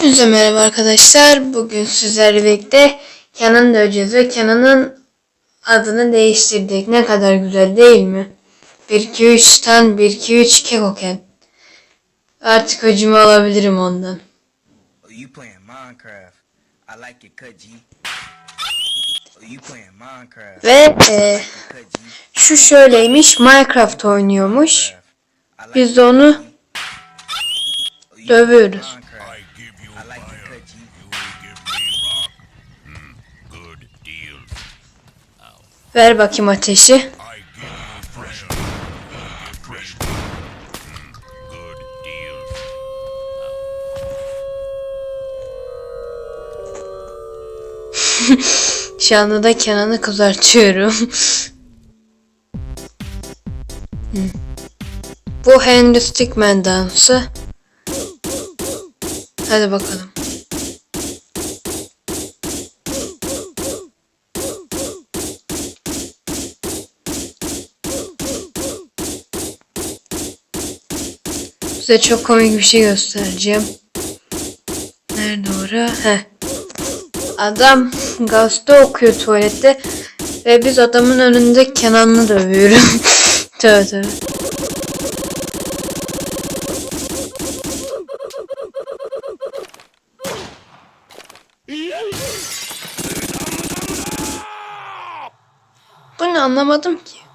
Hepinize merhaba arkadaşlar. Bugün sizlerle birlikte Kenan döveceğiz ve Kenan'ın adını değiştirdik. Ne kadar güzel değil mi? 1 2 3 tan 1 2 3 Kekoken. Artık öcümü alabilirim ondan. Oh, you playing Minecraft? I like your cut, G. Oh, you playing Minecraft? Ve e, şu şöyleymiş Minecraft oynuyormuş. Biz de onu Oh, dövüyoruz. Ver bakayım ateşi. Şu anda da Kenan'ı kızartıyorum. Bu Henry Stickman dansı. Hadi bakalım. Size çok komik bir şey göstereceğim. Nerede ora? Heh. Adam gazete okuyor tuvalette ve biz adamın önünde Kenan'ı dövüyorum. tövbe tövbe. Bu ne anlamadım ki.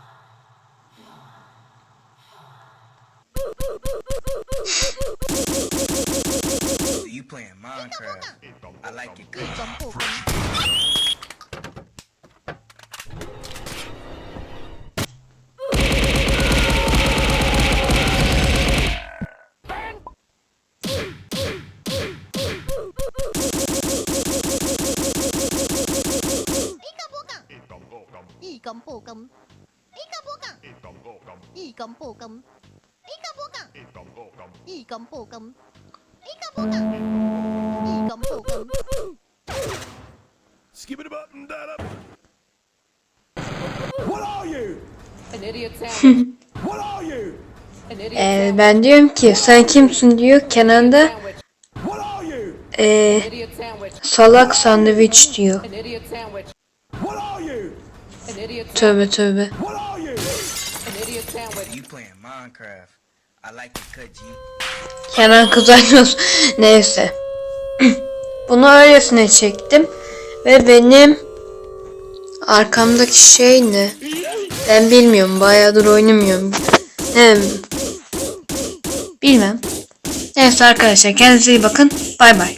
그 점포군 이검보검 이검보검 이검보검 이검보검 이검보검 이검보검 Ee, ben diyorum ki sen kimsin diyor. Kenan da ee, salak sandviç diyor. Tövbe tövbe. Kenan kızarmıyor. Neyse. Bunu öylesine çektim. Ve benim arkamdaki şey ne? Ben bilmiyorum. Bayağıdır oynamıyorum. Hem, bilmem. Neyse arkadaşlar kendinize iyi bakın. Bay bay.